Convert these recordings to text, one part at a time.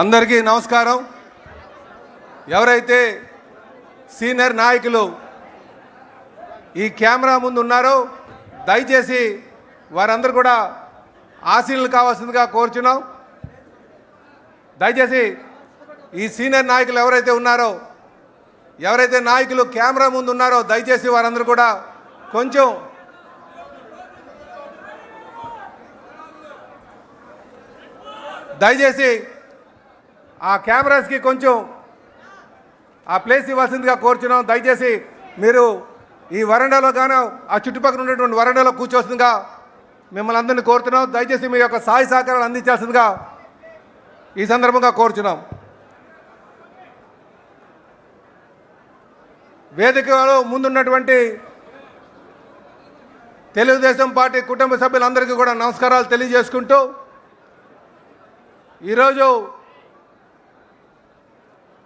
అందరికీ నమస్కారం. ఎవరైతే సీనియర్ నాయకులు ఈ కెమెరా ముందు ఉన్నారో దయచేసి వారందరూ కూడా ఆశీనులు కావాల్సిందిగా కోరుచున్నాం. దయచేసి ఈ సీనియర్ నాయకులు ఎవరైతే ఉన్నారో ఎవరైతే నాయకులు కెమెరా ముందు ఉన్నారో దయచేసి వారందరూ కూడా కొంచెం దయచేసి ఆ కెమెరాస్కి కొంచెం ఆ ప్లేస్ ఇవ్వాల్సిందిగా కోరుచున్నాం. దయచేసి మీరు ఈ వరండాలో కానీ ఆ చుట్టుపక్కల ఉన్నటువంటి వరండాలో కూర్చోవలసిందిగా మిమ్మల్ని అందరినీ కోరుతున్నాం. దయచేసి మీ యొక్క సాయి సహకారాలు అందించాల్సిందిగా ఈ సందర్భంగా కోరుచున్నాం. వేదికలో ముందున్నటువంటి తెలుగుదేశం పార్టీ కుటుంబ సభ్యులందరికీ కూడా నమస్కారాలు తెలియజేసుకుంటూ ఈరోజు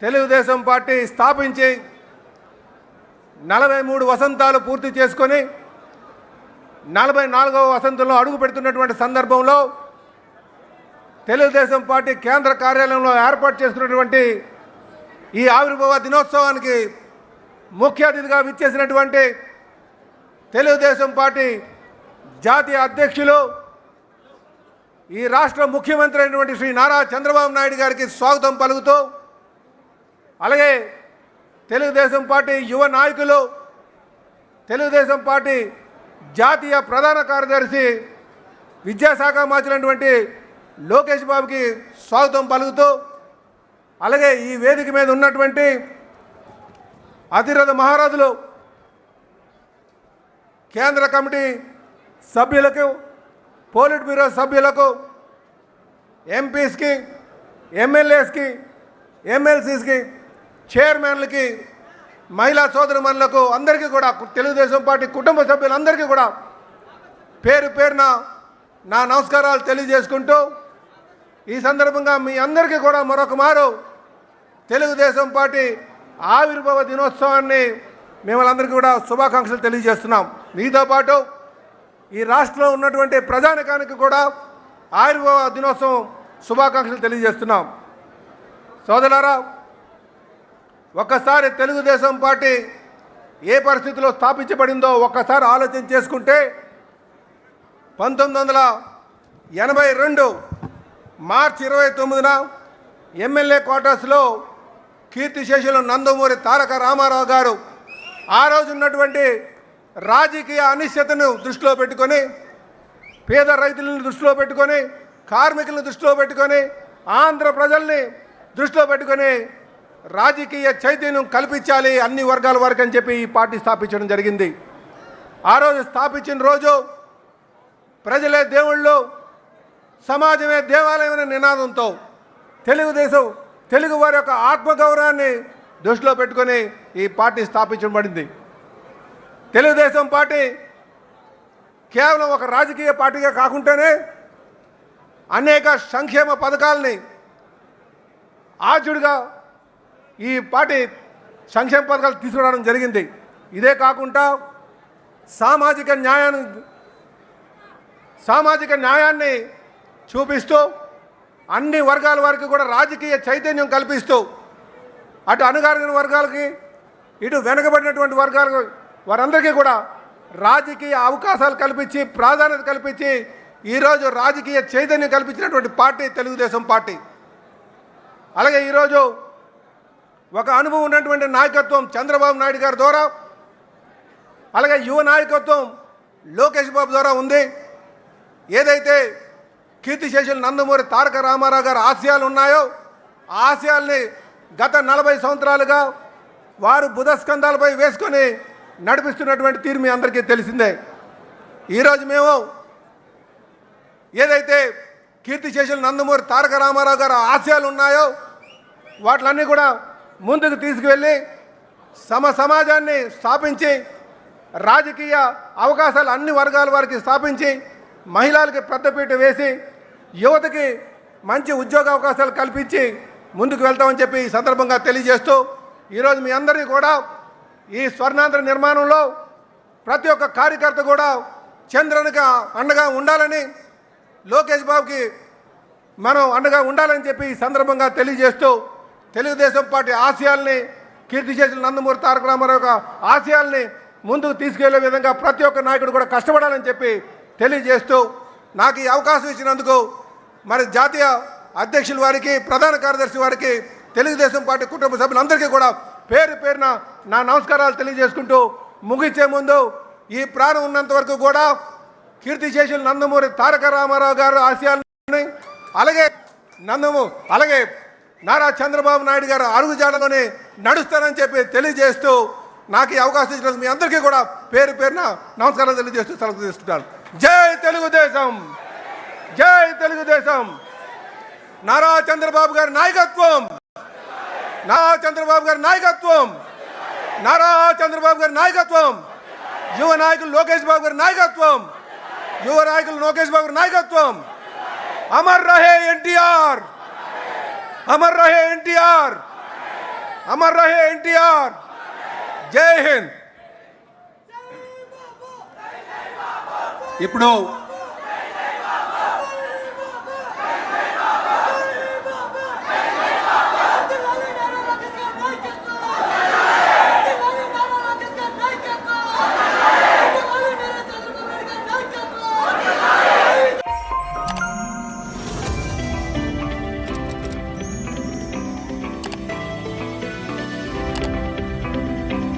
తెలుగుదేశం పార్టీ స్థాపించి నలభై మూడు వసంతాలు పూర్తి చేసుకొని నలభై నాలుగవ వసంతంలో అడుగు పెడుతున్నటువంటి సందర్భంలో తెలుగుదేశం పార్టీ కేంద్ర కార్యాలయంలో ఏర్పాటు చేసుకున్నటువంటి ఈ ఆవిర్భావ దినోత్సవానికి ముఖ్య అతిథిగా విచ్చేసినటువంటి తెలుగుదేశం పార్టీ జాతీయ అధ్యక్షులు ఈ రాష్ట్ర ముఖ్యమంత్రి అయినటువంటి శ్రీ నారా చంద్రబాబు నాయుడు గారికి స్వాగతం పలుకుతూ అలాగే తెలుగుదేశం పార్టీ యువ నాయకులు తెలుగుదేశం పార్టీ జాతీయ ప్రధాన కార్యదర్శి విద్యాశాఖ మార్చినటువంటి లోకేష్ బాబుకి స్వాగతం పలుకుతూ అలాగే ఈ వేదిక మీద ఉన్నటువంటి అతిరథ మహారాజులు కేంద్ర కమిటీ సభ్యులకు పోలిట్ బ్యూరో సభ్యులకు ఎంపీస్కి ఎమ్మెల్యేస్కి ఎమ్మెల్సీస్కి చైర్మన్లకి మహిళా సోదరుమణులకు అందరికీ కూడా తెలుగుదేశం పార్టీ కుటుంబ సభ్యులందరికీ కూడా పేరు పేరున నా నమస్కారాలు తెలియజేసుకుంటూ ఈ సందర్భంగా మీ అందరికీ కూడా మరొక మారు తెలుగుదేశం పార్టీ ఆవిర్భావ దినోత్సవాన్ని మిమ్మల్ని అందరికీ కూడా శుభాకాంక్షలు తెలియజేస్తున్నాం. మీతో పాటు ఈ రాష్ట్రంలో ఉన్నటువంటి ప్రజానికానికి కూడా ఆవిర్భవ దినోత్సవం శుభాకాంక్షలు తెలియజేస్తున్నాం. సోదరారా ఒక్కసారి తెలుగుదేశం పార్టీ ఏ పరిస్థితిలో స్థాపించబడిందో ఒక్కసారి ఆలోచన చేసుకుంటే పంతొమ్మిది వందల ఎనభై రెండు మార్చి ఇరవై తొమ్మిదిన ఎమ్మెల్యే క్వార్టర్స్లో కీర్తిశేషులు నందమూరి తారక రామారావు గారు ఆ రోజు ఉన్నటువంటి రాజకీయ అనిశ్చితను దృష్టిలో పెట్టుకొని పేద రైతులను దృష్టిలో పెట్టుకొని కార్మికులను దృష్టిలో పెట్టుకొని ఆంధ్ర ప్రజల్ని దృష్టిలో పెట్టుకొని రాజకీయ చైతన్యం కల్పించాలి అన్ని వర్గాల వరకు అని చెప్పి ఈ పార్టీ స్థాపించడం జరిగింది. ఆ రోజు స్థాపించిన రోజు ప్రజలే దేవుళ్ళు సమాజమే దేవాలయమైన అనే నినాదంతో తెలుగుదేశం తెలుగు వారి యొక్క ఆత్మగౌరవాన్ని దృష్టిలో పెట్టుకొని ఈ పార్టీ స్థాపించబడింది. తెలుగుదేశం పార్టీ కేవలం ఒక రాజకీయ పార్టీగా కాకుండానే అనేక సంక్షేమ పథకాలని ఆర్జుడిగా ఈ పార్టీ సంక్షేమ పథకాలు తీసుకురావడం జరిగింది. ఇదే కాకుండా సామాజిక న్యాయాన్ని సామాజిక న్యాయాన్ని చూపిస్తూ అన్ని వర్గాల వారికి కూడా రాజకీయ చైతన్యం కల్పిస్తూ అటు అణగారిన వర్గాలకి ఇటు వెనుకబడినటువంటి వర్గాలకు వారందరికీ కూడా రాజకీయ అవకాశాలు కల్పించి ప్రాధాన్యత కల్పించి ఈరోజు రాజకీయ చైతన్యం కల్పించినటువంటి పార్టీ తెలుగుదేశం పార్టీ. అలాగే ఈరోజు ఒక అనుభవం ఉన్నటువంటి నాయకత్వం చంద్రబాబు నాయుడు గారి ద్వారా అలాగే యువ నాయకత్వం లోకేష్ బాబు ద్వారా ఉంది. ఏదైతే కీర్తిశేషులు నందమూరి తారక రామారావు గారి ఆశయాలు ఉన్నాయో ఆ ఆశయాల్ని గత నలభై సంవత్సరాలుగా వారు బుధస్కంధాలపై వేసుకొని నడిపిస్తున్నటువంటి తీరు మీ అందరికీ తెలిసిందే. ఈరోజు మేము ఏదైతే కీర్తిశేషులు నందమూరి తారక రామారావు గారి ఆశయాలు ఉన్నాయో వాటిలన్నీ కూడా ముందుకు తీసుకువెళ్ళి సమ సమాజాన్ని స్థాపించి రాజకీయ అవకాశాలు అన్ని వర్గాల వారికి స్థాపించి మహిళలకి పెద్దపీట వేసి యువతకి మంచి ఉద్యోగ అవకాశాలు కల్పించి ముందుకు వెళ్తామని చెప్పి ఈ సందర్భంగా తెలియజేస్తూ ఈరోజు మీ అందరికీ కూడా ఈ స్వర్ణాంధ్ర నిర్మాణంలో ప్రతి ఒక్క కార్యకర్త కూడా చంద్రునికి అండగా ఉండాలని లోకేష్ బాబుకి మనం అండగా ఉండాలని చెప్పి ఈ సందర్భంగా తెలియజేస్తూ తెలుగుదేశం పార్టీ ఆశయాల్ని కీర్తి చేసిన నందమూరి తారక రామారావు ఆశయాల్ని ముందుకు తీసుకెళ్ళే విధంగా ప్రతి ఒక్క నాయకుడు కూడా కష్టపడాలని చెప్పి తెలియజేస్తూ నాకు ఈ అవకాశం ఇచ్చినందుకు మరి జాతీయ అధ్యక్షుల వారికి ప్రధాన కార్యదర్శి వారికి తెలుగుదేశం పార్టీ కుటుంబ సభ్యులందరికీ కూడా పేరు పేరున నా నమస్కారాలు తెలియజేసుకుంటూ ముగించే ముందు ఈ ప్రాణం ఉన్నంత వరకు కూడా కీర్తి చేసిన నందమూరి తారక రామారావు గారు ఆశయాలని అలాగే నందము అలాగే నారా చంద్రబాబు నాయుడు గారు అరుగుజాడలోనే నడుస్తారని చెప్పి తెలియజేస్తూ నాకు ఈ అవకాశం ఇచ్చినందుకు మీ అందరికీ కూడా పేరు పేరున నమస్కారాలు తెలియజేస్తూ సెలవు తీసుకుంటాను. జై తెలుగుదేశం! జై తెలుగుదేశం! నారా చంద్రబాబు గారి నాయకత్వం! నారా చంద్రబాబు గారి నాయకత్వం! నారా చంద్రబాబు గారి నాయకత్వం! యువ నాయకులు లోకేష్ బాబు గారి నాయకత్వం! యువ నాయకులు లోకేష్ బాబు గారి నాయకత్వం! అమర్ రహే ఎన్టీఆర్! అమర్ రహే ఎన్టీఆర్ అమర్ రహే ఎన్టీఆర్ జై హింద్ ఇప్పుడు